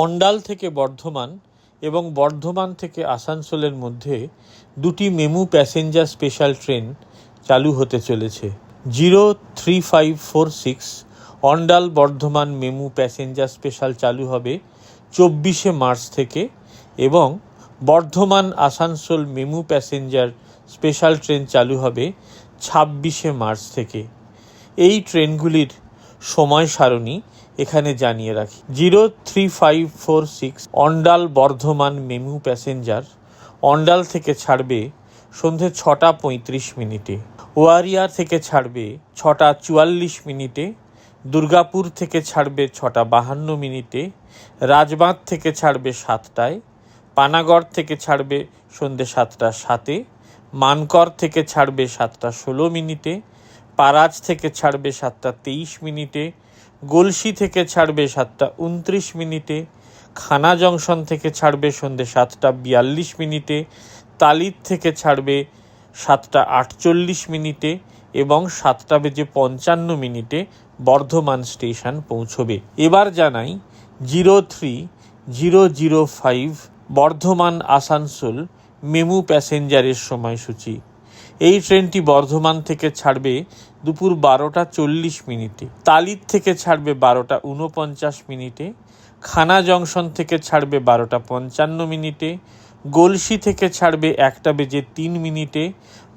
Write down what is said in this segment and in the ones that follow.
অন্ডাল থেকে বর্ধমান এবং বর্ধমান থেকে আসানসোলের মধ্যে দুটি মেমু প্যাসেঞ্জার স্পেশাল ট্রেন চালু হতে চলেছে। Zero three five four six Andal Bardhaman MEMU passenger special চালু হবে চব্বিশে মার্চ থেকে এবং Bardhaman Asansol MEMU passenger special train চালু হবে ছাব্বিশে মার্চ থেকে। এই ট্রেনগুলির সময় সারণী এখানে জানিয়ে রাখি। Zero three five four six Andal Bardhaman MEMU passenger Andal থেকে ছাড়বে সন্ধে ছটা পঁয়ত্রিশ মিনিটে। ওয়ারিয়ার থেকে ছাড়বে ছটা চুয়াল্লিশ মিনিটে। দুর্গাপুর থেকে ছাড়বে ছটা বাহান্ন মিনিটে। রাজবাঁধ থেকে ছাড়বে সাতটায়। পানাগড় থেকে ছাড়বে সন্ধে সাতটা সাতে। মানকর থেকে ছাড়বে সাতটা ষোলো মিনিটে। পারাজ থেকে ছাড়বে সাতটা তেইশ মিনিটে গলসি থেকে ছাড়বে সাতটা উনত্রিশ মিনিটে, খানা জংশন থেকে ছাড়বে সন্ধে সাতটা বিয়াল্লিশ মিনিটে, তালিত থেকে ছাড়বে সাতটা আটচল্লিশ মিনিটে এবং সাতটা বেজে পঞ্চান্ন মিনিটে বর্ধমান স্টেশন পৌঁছবে। এবার জানাই zero three, zero zero five, Bardhaman Asansol MEMU প্যাসেঞ্জারের সময়সূচি। এই ট্রেনটি বর্ধমান থেকে ছাড়বে দুপুর বারোটা চল্লিশ মিনিটে, তালিত থেকে ছাড়বে বারোটা উনপঞ্চাশ মিনিটে, খানা জংশন থেকে ছাড়বে বারোটা পঞ্চান্ন মিনিটে, গলসি থেকে ছাড়বে একটা বেজে তিন মিনিটে,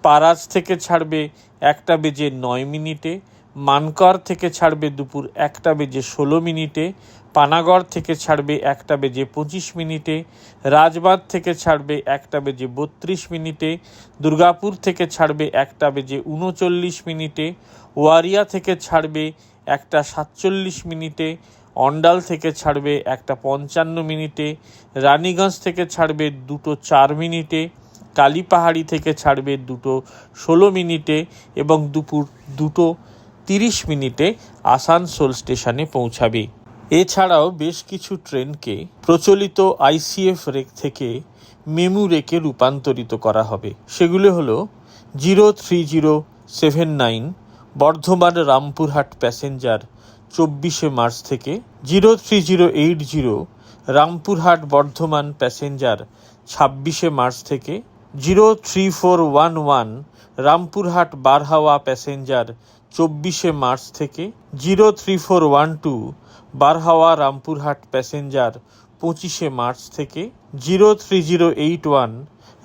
পারাজ থেকে ছাড়বে একটা বেজে নয় মিনিটে মানকর থেকে ছাড়বে দুপুর একটা বেজে ষোলো মিনিটে, পানাগড় থেকে ছাড়বে একটা বেজে পঁচিশ মিনিটে, রাজবাঁধ থেকে ছাড়বে একটা বেজে বত্রিশ মিনিটে, দুর্গাপুর থেকে ছাড়বে একটা বেজে উনচল্লিশ মিনিটে, ওয়ারিয়া থেকে ছাড়বে একটা সাতচল্লিশ মিনিটে, অন্ডাল থেকে ছাড়বে একটা পঞ্চান্ন মিনিটে, রানীগঞ্জ থেকে ছাড়বে দুটো চার মিনিটে, কালীপাহাড়ি থেকে ছাড়বে দুটো ষোলো মিনিটে এবং দুপুর দুটো তিরিশ মিনিটে আসানসোল স্টেশনে পৌঁছাবে। এছাড়াও বেশ কিছু ট্রেনকে প্রচলিত আইসিএফ রেক থেকে মেমু রেকে রূপান্তরিত করা হবে। সেগুলো হলো zero three zero seven nine Bardhaman Rampurhat passenger চব্বিশে মার্চ থেকে zero three zero eight zero Rampurhat Bardhaman passenger ছাব্বিশে মার্চ থেকে zero three four one one Rampurhat Barharwa passenger চব্বিশে মার্চ থেকে zero three four one two Barharwa Rampurhat passenger পঁচিশে March থেকে zero three zero eight one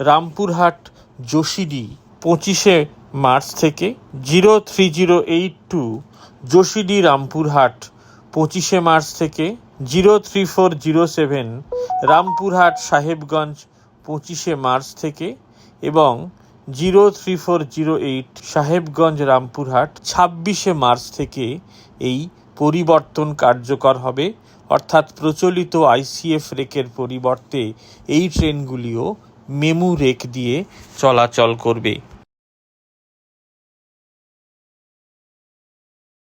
Rampurhat Jasidih পঁচিশে March থেকে zero three zero eight two Jasidih Rampurhat পঁচিশে March থেকে zero three four zero seven Rampurhat Sahebganj পঁচিশে March থেকে এবং zero three four zero eight Sahebganj Rampurhat ছাব্বিশে March থেকে এই পরিবর্তন কার্যকর হবে। অর্থাৎ প্রচলিত আইসিএফ রেকের পরিবর্তে এই ট্রেনগুলিও মেমু রেক দিয়ে চলাচল করবে।